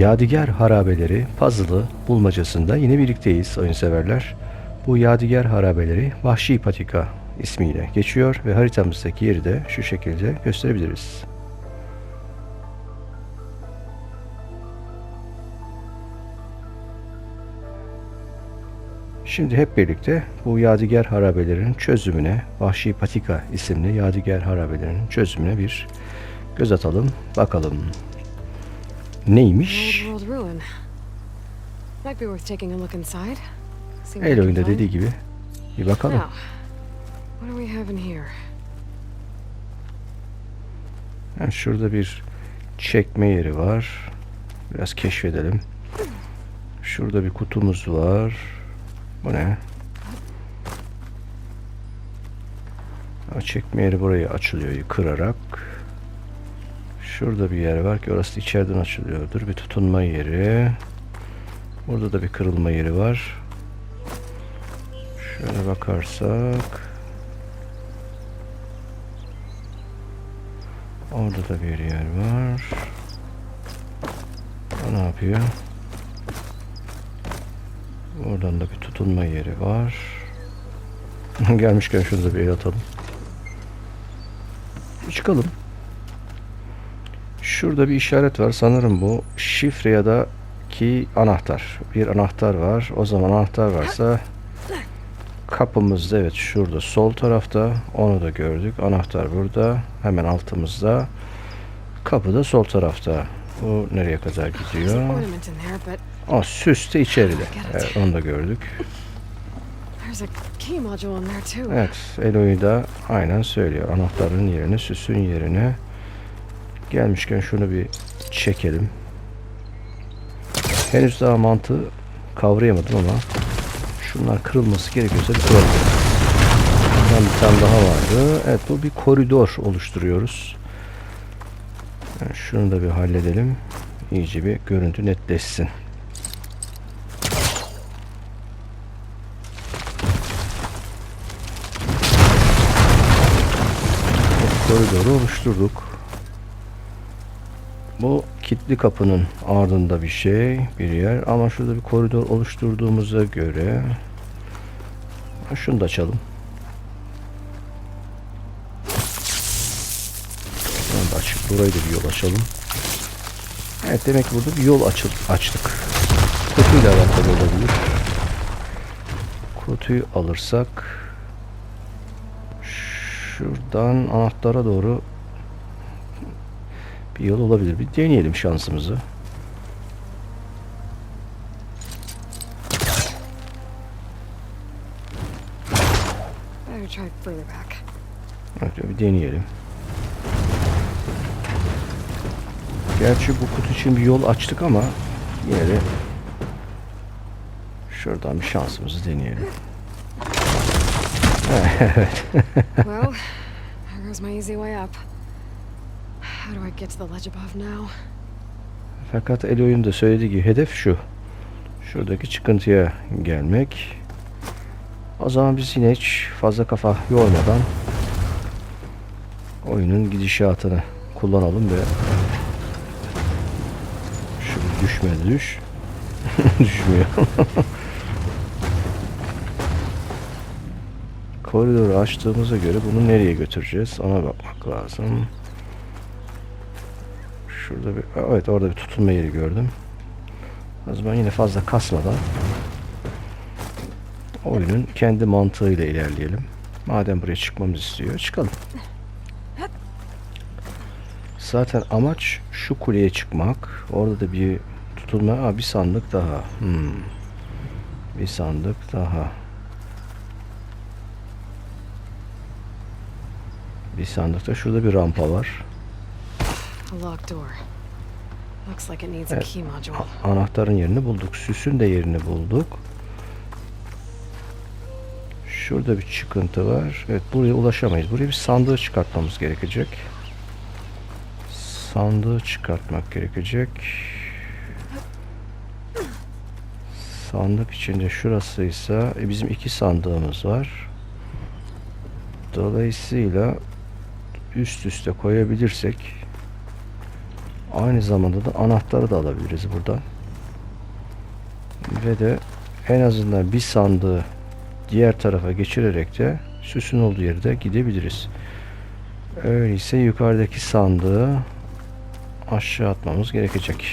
Yadigar harabeleri puzzle'ı bulmacasında yine birlikteyiz oyun severler. Bu yadigar harabeleri Vahşi Patika ismiyle geçiyor ve haritamızdaki yeri de şu şekilde gösterebiliriz. Şimdi hep birlikte bu yadigar harabelerin çözümüne, Vahşi Patika isimli yadigar harabelerin çözümüne bir göz atalım, bakalım. Neymiş? El oyunda dediği gibi. Bir bakalım. Ha, şurada bir çekme yeri var. Biraz keşfedelim. Şurada bir kutumuz var. Bu ne? Ha, çekme yeri burayı açılıyor kırarak. Şurada bir yer var ki orası içeriden açılıyordur. Bir tutunma yeri. Burada da bir kırılma yeri var. Şöyle bakarsak. Orada da bir yer var. O ne yapıyor? Oradan da bir tutunma yeri var. Gelmişken şunu da bir el atalım. Çıkalım. Şurada bir işaret var. Sanırım bu şifre ya da ki anahtar. Bir anahtar var. O zaman anahtar varsa kapımızda evet şurada sol tarafta onu da gördük. Anahtar burada. Hemen altımızda. Kapı da sol tarafta. Bu nereye kadar gidiyor? Aa, süs de içeride. Evet, onu da gördük. Evet, Eloy da aynen söylüyor. Anahtarın yerine, süsün yerine. Gelmişken şunu bir çekelim. Henüz daha mantığı kavrayamadım ama şunlar kırılması gerekiyorsa bir kıralım. Bir tane daha vardı. Evet bu bir koridor oluşturuyoruz. Yani şunu da bir halledelim. İyice bir görüntü netleşsin. koridoru oluşturduk. Bu kilitli kapının ardında bir şey, bir yer ama şurada bir koridor oluşturduğumuza göre şunu da açalım. Şunu da açık. Burayı da bir yol açalım. Evet demek ki burada bir yol açıl açtık. Kutuyla alakalı olabilir. Kutuyu alırsak Şuradan anahtara doğru bir yol olabilir. Bir deneyelim şansımızı. Evet, bir deneyelim. Gerçi bu kutu için bir yol açtık ama yine de şuradan bir şansımızı deneyelim. Evet. well, there goes my easy way up. Fakat Eloy'un da söylediği gibi hedef şu. Şuradaki çıkıntıya gelmek. O zaman biz yine hiç fazla kafa yormadan oyunun gidişatını kullanalım ve şu düşmedi düş. Düşmüyor. Koridoru açtığımıza göre bunu nereye götüreceğiz? Ona bakmak lazım. Şurada bir evet orada bir tutunma yeri gördüm. O zaman yine fazla kasmadan oyunun kendi mantığıyla ilerleyelim. Madem buraya çıkmamızı istiyor, çıkalım. Zaten amaç şu kuleye çıkmak. Orada da bir tutulma, Aa, bir sandık daha. Hmm. Bir sandık daha. Bir sandıkta şurada bir rampa var. Evet. Anahtarın yerini bulduk. Süsün de yerini bulduk. Şurada bir çıkıntı var. Evet buraya ulaşamayız. Buraya bir sandığı çıkartmamız gerekecek. Sandığı çıkartmak gerekecek. Sandık içinde şurasıysa e, bizim iki sandığımız var. Dolayısıyla üst üste koyabilirsek Aynı zamanda da anahtarı da alabiliriz buradan. Ve de en azından bir sandığı diğer tarafa geçirerek de süsün olduğu yere de gidebiliriz. Öyleyse yukarıdaki sandığı aşağı atmamız gerekecek.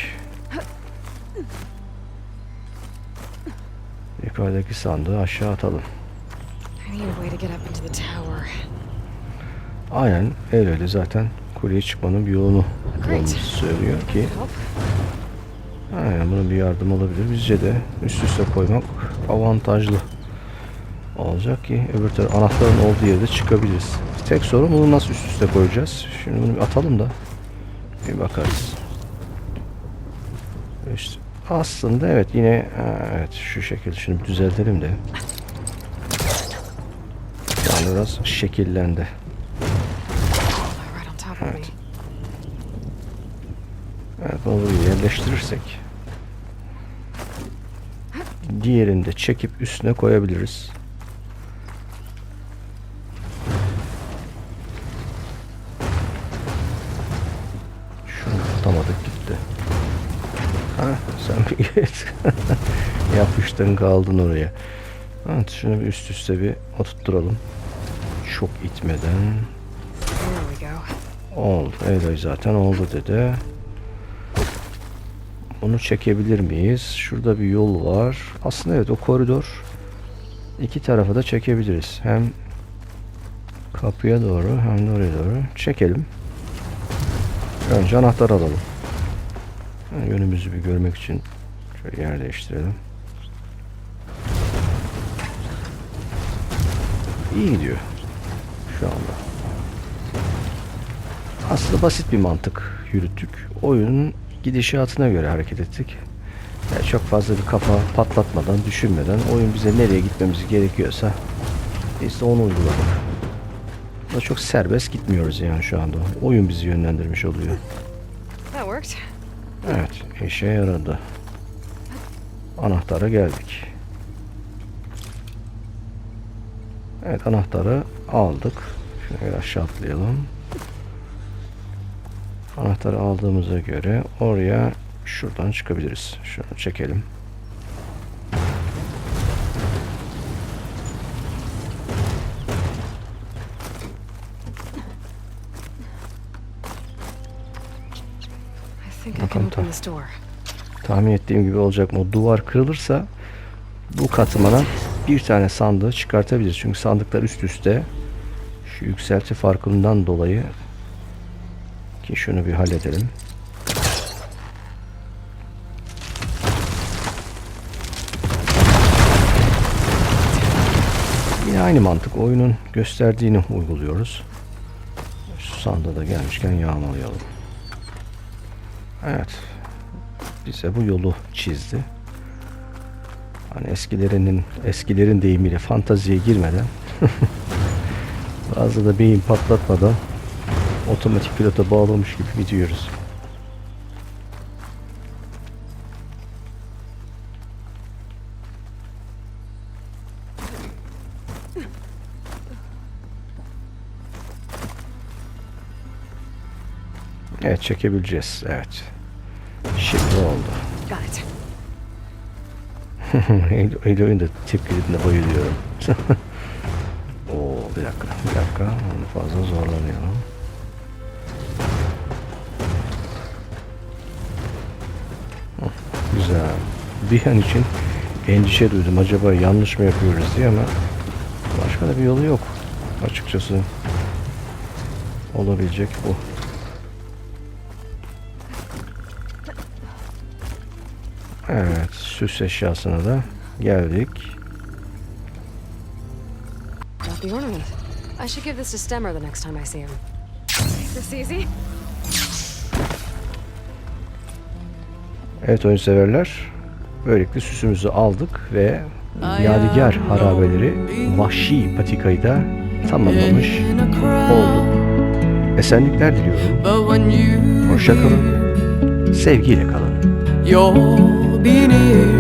Yukarıdaki sandığı aşağı atalım. Aynen el öyle zaten kuleye çıkmanın bir yolunu bulmamızı söylüyor ki aynen bunun bir yardım olabilir. Bizce de üst üste koymak avantajlı olacak ki öbür taraf anahtarın olduğu yerde çıkabiliriz. Tek sorun bunu nasıl üst üste koyacağız? Şimdi bunu bir atalım da bir bakarız. Üst, aslında evet yine evet şu şekilde bir düzeltelim de. Yani biraz şekillendi. Evet. Evet buraya yerleştirirsek diğerini de çekip üstüne koyabiliriz. Şunu tutamadık gitti. Ha sen bir git. Yapıştın kaldın oraya. Evet şunu bir üst üste bir oturtturalım. Çok itmeden. Oldu. Eloy zaten oldu dedi. Bunu çekebilir miyiz? Şurada bir yol var. Aslında evet o koridor iki tarafa da çekebiliriz. Hem kapıya doğru hem de oraya doğru çekelim. Önce anahtar alalım. Yani yönümüzü bir görmek için şöyle yer değiştirelim. İyi gidiyor şu anda. Aslında basit bir mantık yürüttük. Oyunun gidişatına göre hareket ettik. Yani çok fazla bir kafa patlatmadan, düşünmeden oyun bize nereye gitmemiz gerekiyorsa biz de onu uyguladık. Da çok serbest gitmiyoruz yani şu anda. Oyun bizi yönlendirmiş oluyor. That worked. Evet, işe yaradı. Anahtara geldik. Evet, anahtarı aldık. Şöyle aşağı atlayalım. Anahtarı aldığımıza göre oraya şuradan çıkabiliriz. Şunu çekelim. Bakalım door. Tahmin ettiğim gibi olacak mı? O duvar kırılırsa bu katmana bir tane sandığı çıkartabiliriz. Çünkü sandıklar üst üste. Şu yükselti farkından dolayı ki şunu bir halledelim. Yine aynı mantık. Oyunun gösterdiğini uyguluyoruz. Şu sandığı da gelmişken yağmalayalım. Evet bize bu yolu çizdi. Hani eskilerinin eskilerin deyimiyle fantaziye girmeden bazı da beyin patlatmadan otomatik pilota bağlamış gibi gidiyoruz. Evet çekebileceğiz. Evet. Şimdi oldu. Eloy'un da tepkilerine bayılıyorum. Oo bir dakika, bir dakika. Onu fazla zorlamayalım. Güzel. Bir an için endişe duydum. Acaba yanlış mı yapıyoruz diye ama başka da bir yolu yok. Açıkçası olabilecek bu. Evet, süs eşyasına da geldik. The ornament. I should give this to Stemmer the next time I see him. This easy? Evet oyun severler. Böylelikle süsümüzü aldık ve yadigar harabeleri vahşi patikayı da tamamlamış olduk. Esenlikler diliyorum. But when you Hoşça kalın. Sevgiyle kalın. you'll be near